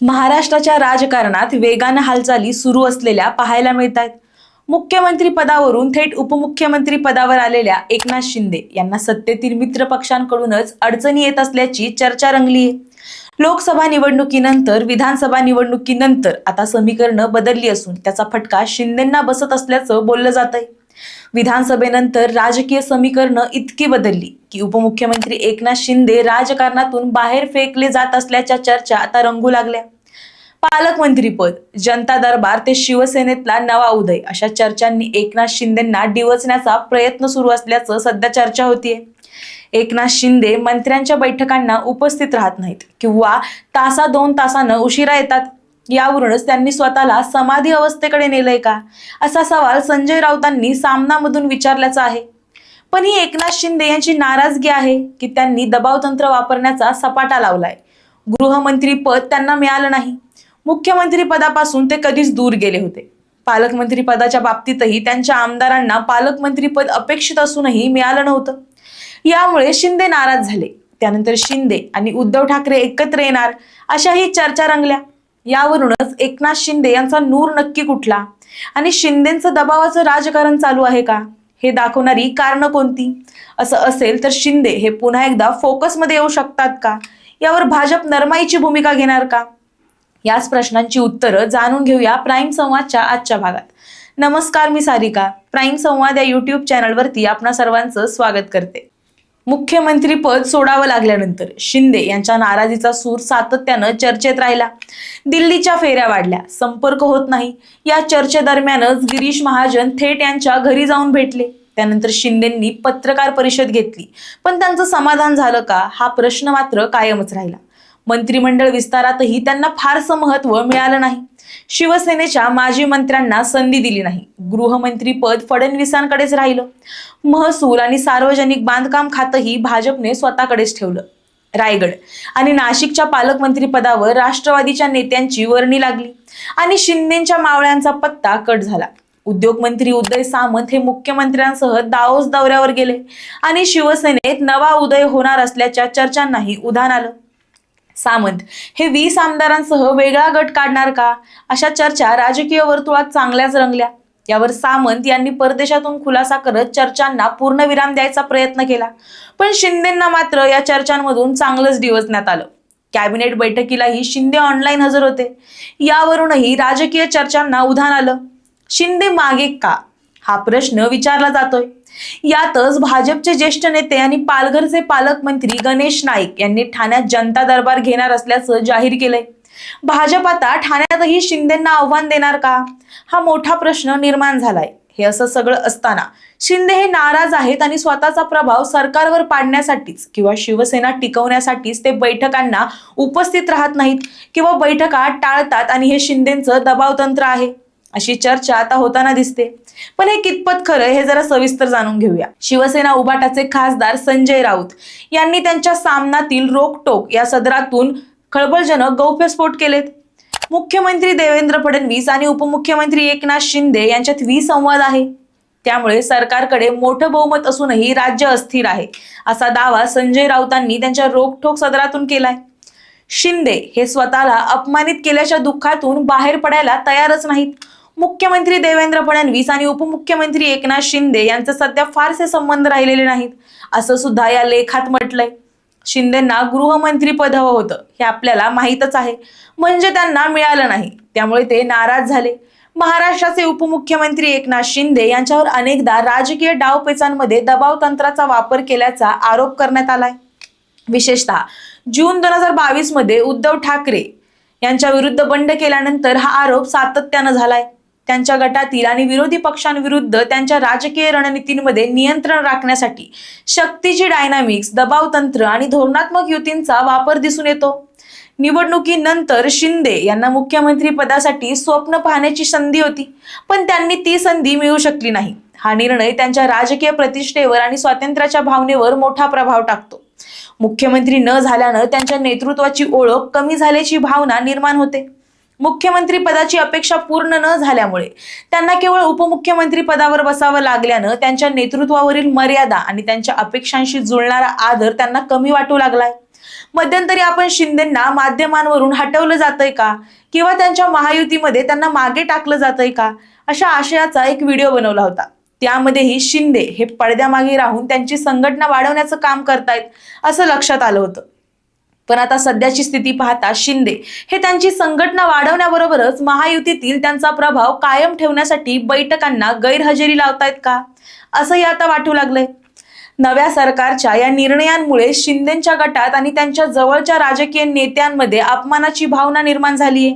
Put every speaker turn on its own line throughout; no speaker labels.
महाराष्ट्राच्या राजकारणात वेगानं हालचाली सुरू असलेल्या पाहायला मिळत आहेत मुख्यमंत्री पदावरून थेट उपमुख्यमंत्री पदावर आलेल्या एकनाथ शिंदे यांना सत्तेतील मित्र पक्षांकडूनच अडचणी येत असल्याची चर्चा रंगली आहे लोकसभा निवडणुकीनंतर विधानसभा निवडणुकीनंतर आता समीकरणं बदलली असून त्याचा फटका शिंदेंना बसत असल्याचं बोललं जात आहे विधानसभेनंतर राजकीय समीकरणं इतकी बदलली. की उपमुख्यमंत्री एकनाथ शिंदे राजकारणातून बाहेर फेकले जात असल्याच्या चर्चा आता रंगू लागल्या. पालकमंत्रीपद जनता दरबार ते शिवसेनेतला नवा उदय अशा चर्चांनी एकनाथ शिंदेना डिवचण्याचा प्रयत्न सुरू असल्याचं सध्या चर्चा होतीये. एकनाथ शिंदे मंत्र्यांच्या बैठकांना उपस्थित राहत नाहीत किंवा तासा दोन तासानं उशिरा येतात. यावरूनच त्यांनी स्वतःला समाधी अवस्थेकडे नेलंय का? असा सवाल संजय राऊतांनी सामनामधून विचारल्याचा आहे. पण ही एकनाथ शिंदे यांची नाराजगी आहे की त्यांनी दबावतंत्र वापरण्याचा सपाटा लावलाय. गृहमंत्री पद त्यांना मिळालं नाही. मुख्यमंत्री पदापासून ते कधीच दूर गेले होते. पालकमंत्री पदाच्या बाबतीतही त्यांच्या आमदारांना पालकमंत्री पद अपेक्षित असूनही मिळालं नव्हतं. यामुळे शिंदे नाराज झाले. त्यानंतर शिंदे आणि उद्धव ठाकरे एकत्र येणार अशाही चर्चा रंगल्या. यावरूनच एकनाथ शिंदे यांचा नूर नक्की कुठला? आणि शिंदेचं दबावाचं राजकारण चालू आहे का? हे दाखवणारी कारणं कोणती? असं असेल तर शिंदे हे पुन्हा एकदा फोकसमध्ये येऊ शकतात का? यावर भाजप नरमाईची भूमिका घेणार का? याच प्रश्नांची उत्तरं जाणून घेऊया प्राईम संवादच्या आजच्या भागात. नमस्कार मी सारिका. प्राईम संवाद या युट्यूब चॅनलवरती आपणा सर्वांचं स्वागत करते. मुख्यमंत्रीपद सोडावं लागल्यानंतर शिंदे यांच्या नाराजीचा सूर सातत्यानं चर्चेत राहिला. दिल्लीच्या फेऱ्या वाढल्या. संपर्क होत नाही. या चर्चेदरम्यानच गिरीश महाजन थेट यांच्या घरी जाऊन भेटले. त्यानंतर शिंदेंनी पत्रकार परिषद घेतली. पण त्यांचं समाधान झालं का? हा प्रश्न मात्र कायमच राहिला. मंत्रिमंडळ विस्तारातही त्यांना फारसं महत्त्व मिळालं नाही. शिवसेनेच्या माजी मंत्र्यांना संधी दिली नाही. गृहमंत्री पद फडणवीसांकडेच राहिलं. महसूल आणि सार्वजनिक बांधकाम खातंही भाजपने स्वतःकडेच ठेवलं. रायगड आणि नाशिकच्या पालकमंत्री पदावर राष्ट्रवादीच्या नेत्यांची वर्णी लागली आणि शिंदेच्या मावळ्यांचा पत्ता कट झाला. उद्योगमंत्री उदय सामंत हे मुख्यमंत्र्यांसह दाओस दौऱ्यावर गेले आणि शिवसेनेत नवा उदय होणार असल्याच्या चर्चांनाही उधाण आलं. सामंत. हे वीस आमदारांसह वेगळा गट काढणार का? अशा चर्चा राजकीय वर्तुळात चांगल्याच रंगल्या. यावर सामंत यांनी परदेशातून खुलासा करत चर्चांना पूर्णविराम द्यायचा प्रयत्न केला. पण शिंदेंना मात्र या चर्चांमधून चांगलंच डिवचण्यात आलं. कॅबिनेट बैठकीलाही शिंदे ऑनलाईन हजर होते. यावरूनही राजकीय चर्चांना उधाण आलं. शिंदे मागे का? हा प्रश्न विचारला जातोय. यातच भाजपचे ज्येष्ठ नेते आणि पालघरचे पालकमंत्री गणेश नाईक यांनी ठाण्यात जनता दरबार घेणार असल्याचं जाहीर केलंय. भाजप आता ठाण्यातही शिंदेंना आव्हान देणार का? हा मोठा प्रश्न निर्माण झालाय. हे असं सगळं असताना शिंदे हे नाराज आहेत आणि स्वतःचा प्रभाव सरकारवर पाडण्यासाठीच किंवा शिवसेना टिकवण्यासाठीच ते बैठकांना उपस्थित राहत नाहीत किंवा बैठका टाळतात आणि हे शिंदेचं दबावतंत्र आहे. अशी चर्चा आता होताना दिसते. पण हे कितपत खरं हे जरा सविस्तर जाणून घेऊया. शिवसेना उबाटाचे खासदार संजय राऊत यांनी त्यांच्या सामनातील रोकटोक या सदरातून खळबळजनक गौप्यस्फोट केलेत. मुख्यमंत्री देवेंद्र फडणवीस आणि उपमुख्यमंत्री एकनाथ शिंदे यांच्यात विसंवाद आहे. त्यामुळे सरकारकडे मोठं बहुमत असूनही राज्य अस्थिर आहे असा दावा संजय राऊतांनी त्यांच्या रोकठोक सदरातून केलाय. शिंदे हे स्वतःला अपमानित केल्याच्या दुःखातून बाहेर पडायला तयारच नाहीत. मुख्यमंत्री देवेंद्र फडणवीस आणि उपमुख्यमंत्री एकनाथ शिंदे यांचे सध्या फारसे संबंध राहिलेले नाहीत. असं सुद्धा या लेखात म्हटलंय. शिंदेंना गृहमंत्री पद हवं होतं. हे आपल्याला माहीतच आहे. म्हणजे त्यांना मिळालं नाही. त्यामुळे ते नाराज झाले. महाराष्ट्राचे उपमुख्यमंत्री एकनाथ शिंदे यांच्यावर अनेकदा राजकीय डावपेचांमध्ये दबाव तंत्राचा वापर केल्याचा आरोप करण्यात आलाय. विशेषतः जून दोन हजार बावीसमध्ये उद्धव ठाकरे यांच्या विरुद्ध बंड केल्यानंतर हा आरोप सातत्यानं झालाय. त्यांच्या गटातील आणि विरोधी पक्षांविरुद्ध त्यांच्या राजकीय रणनीतींमध्ये नियंत्रण राखण्यासाठी शक्तीची डायनामिक्स दबावतंत्र आणि धोरणात्मक युतींचा वापर दिसून येतो. निवडणुकीनंतर शिंदे यांना मुख्यमंत्री पदासाठी स्वप्न पाहण्याची संधी होती पण त्यांनी ती संधी मिळू शकली नाही. हा निर्णय त्यांच्या राजकीय प्रतिष्ठेवर आणि स्वातंत्र्याच्या भावनेवर मोठा प्रभाव टाकतो. मुख्यमंत्री न झाल्यानं त्यांच्या नेतृत्वाची ओळख कमी झाल्याची भावना निर्माण होते. मुख्यमंत्री पदाची अपेक्षा पूर्ण न झाल्यामुळे त्यांना केवळ उपमुख्यमंत्री पदावर बसावं लागल्यानं त्यांच्या नेतृत्वावरील मर्यादा आणि त्यांच्या अपेक्षांशी जुळणारा आदर त्यांना कमी वाटू लागलाय. मध्यंतरी आपण शिंदेना माध्यमांवरून हटवलं जातंय का? किंवा त्यांच्या महायुतीमध्ये त्यांना मागे टाकलं जातंय का? अशा आशयाचा एक व्हिडिओ बनवला होता. त्यामध्येही शिंदे हे पडद्यामागे राहून त्यांची संघटना वाढवण्याचं काम करतायत असं लक्षात आलं होतं. पण आता सध्याची स्थिती पाहता शिंदे हे त्यांची संघटना वाढवण्याबरोबरच महायुतीतील त्यांचा प्रभाव कायम ठेवण्यासाठी बैठकांना गैरहजेरी लावतायत का? असंही आता वाटू लागलंय. नव्या सरकारच्या या निर्णयांमुळे शिंदेच्या गटात आणि त्यांच्या जवळच्या राजकीय नेत्यांमध्ये अपमानाची भावना निर्माण झालीय.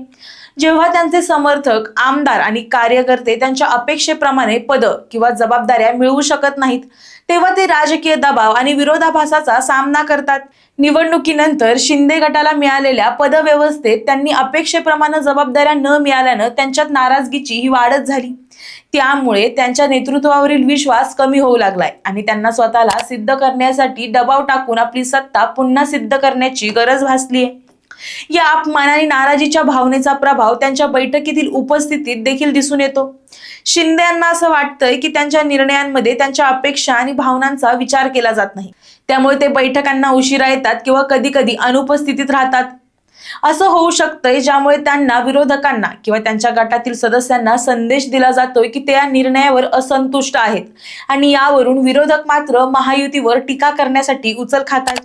जेव्हा त्यांचे समर्थक आमदार आणि कार्यकर्ते त्यांच्या अपेक्षेप्रमाणे पद किंवा जबाबदाऱ्या मिळवू शकत नाहीत तेव्हा ते राजकीय दबाव आणि विरोधाभासाचा सामना करतात. निवडणुकीनंतर शिंदे गटाला मिळालेल्या पदव्यवस्थेत त्यांनी अपेक्षेप्रमाणे जबाबदाऱ्या न मिळाल्यानं त्यांच्यात नाराजगीची ही वाढच झाली. त्यामुळे त्यांच्या नेतृत्वावरील विश्वास कमी होऊ लागलाय आणि त्यांना स्वतःला सिद्ध करण्यासाठी दबाव टाकून आपली सत्ता पुन्हा सिद्ध करण्याची गरज भासली आहे या अपमान आणि नाराजीच्या भावनेचा प्रभाव त्यांच्या बैठकीतील उपस्थितीत देखील दिसून येतो. शिंदे यांना असं वाटतंय की त्यांच्या निर्णयांमध्ये त्यांच्या अपेक्षा आणि भावनांचा विचार केला जात नाही. त्यामुळे ते बैठकांना उशिरा येतात किंवा कधी कधी अनुपस्थितीत राहतात. असं होऊ शकतंय ज्यामुळे त्यांना विरोधकांना किंवा त्यांच्या गटातील सदस्यांना संदेश दिला जातोय की ते या निर्णयावर असंतुष्ट आहेत. आणि यावरून विरोधक मात्र महायुतीवर टीका करण्यासाठी उचल खातात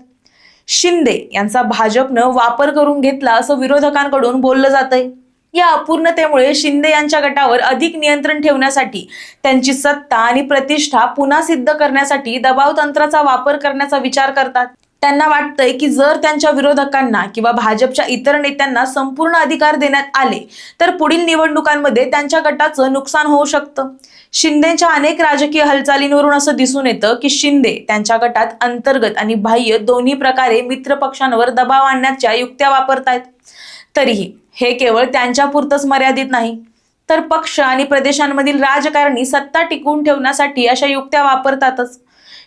शिंदे यांचा भाजपनं वापर करून घेतला असं विरोधकांकडून बोललं जातंय. या अपूर्णतेमुळे शिंदे यांच्या गटावर अधिक नियंत्रण ठेवण्यासाठी त्यांची सत्ता आणि प्रतिष्ठा पुन्हा सिद्ध करण्यासाठी दबाव तंत्राचा वापर करण्याचा विचार करतात. त्यांना वाटतंय की जर त्यांच्या विरोधकांना किंवा भाजपच्या इतर नेत्यांना संपूर्ण अधिकार देण्यात आले तर पुढील निवडणुकांमध्ये त्यांच्या गटाचं नुकसान होऊ शकतं. शिंदेच्या अनेक राजकीय हालचालींवरून असं दिसून येतं की शिंदे त्यांच्या गटात अंतर्गत आणि बाह्य दोन्ही प्रकारे मित्र पक्षांवर दबाव आणण्याच्या युक्त्या वापरतायत. तरीही हे केवळ त्यांच्यापुरतंच मर्यादित नाही तर पक्ष आणि प्रदेशांमधील राजकारणी सत्ता टिकवून ठेवण्यासाठी अशा युक्त्या वापरतातच.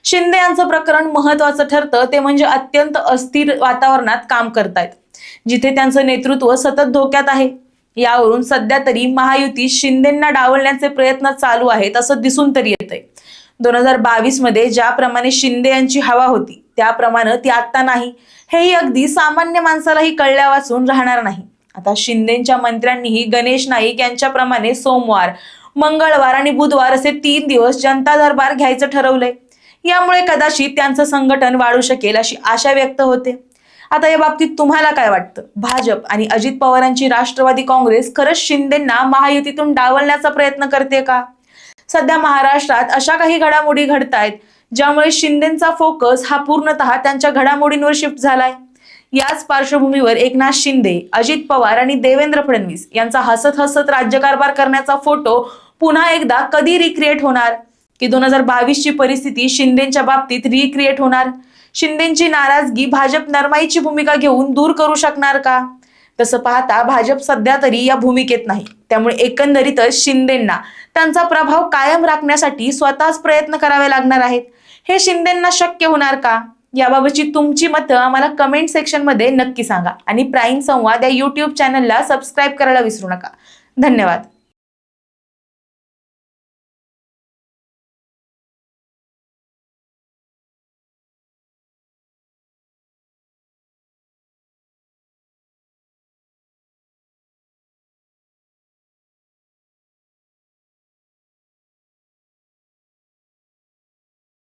शिंदे यांचं प्रकरण महत्वाचं ठरतं. ते म्हणजे अत्यंत अस्थिर वातावरणात काम करतायत. जिथे त्यांचं नेतृत्व सतत धोक्यात आहे. यावरून सध्या तरी महायुती शिंदेंना डावलण्याचे प्रयत्न चालू आहेत असं दिसून तरी येतंय. दोन हजार बावीसमध्ये ज्याप्रमाणे शिंदे यांची हवा होती त्याप्रमाणे ती आता नाही. हेही अगदी सामान्य माणसालाही कळल्या वाचून राहणार नाही. आता शिंदेच्या मंत्र्यांनीही गणेश नाईक यांच्याप्रमाणे सोमवार मंगळवार आणि बुधवार असे तीन दिवस जनता दरबार घ्यायचं ठरवलंय. यामुळे कदाचित त्यांचं संघटन वाढू शकेल अशी आशा व्यक्त होते. आता या बाबतीत तुम्हाला काय वाटतं? भाजप आणि अजित पवारांची राष्ट्रवादी काँग्रेस खरंच शिंदेंना महायुतीतून डावलण्याचा प्रयत्न करते का? सध्या महाराष्ट्रात अशा काही घडामोडी घडतायत ज्यामुळे शिंदेचा फोकस हा पूर्णतः त्यांच्या घडामोडींवर शिफ्ट झालाय. याच पार्श्वभूमीवर एकनाथ शिंदे अजित पवार आणि देवेंद्र फडणवीस यांचा हसत हसत राज्यकारभार करण्याचा फोटो पुन्हा एकदा कधी रिक्रिएट होणार? की दोन हजार बावीस ची परिस्थिती शिंदेच्या बाबतीत रिक्रिएट होणार. शिंदेची नाराजगी भाजप नरमाईची भूमिका घेऊन दूर करू शकणार का? तसं पाहता भाजप सध्या तरी या भूमिकेत नाही. त्यामुळे एकंदरीतच शिंदेंना त्यांचा प्रभाव कायम राखण्यासाठी स्वतःच प्रयत्न करावे लागणार आहेत. हे शिंदेंना शक्य होणार का? याबाबतची तुमची मतं आम्हाला कमेंट सेक्शनमध्ये नक्की सांगा. आणि प्राईम संवाद या यूट्यूब चॅनलला सबस्क्राईब करायला विसरू नका. धन्यवाद.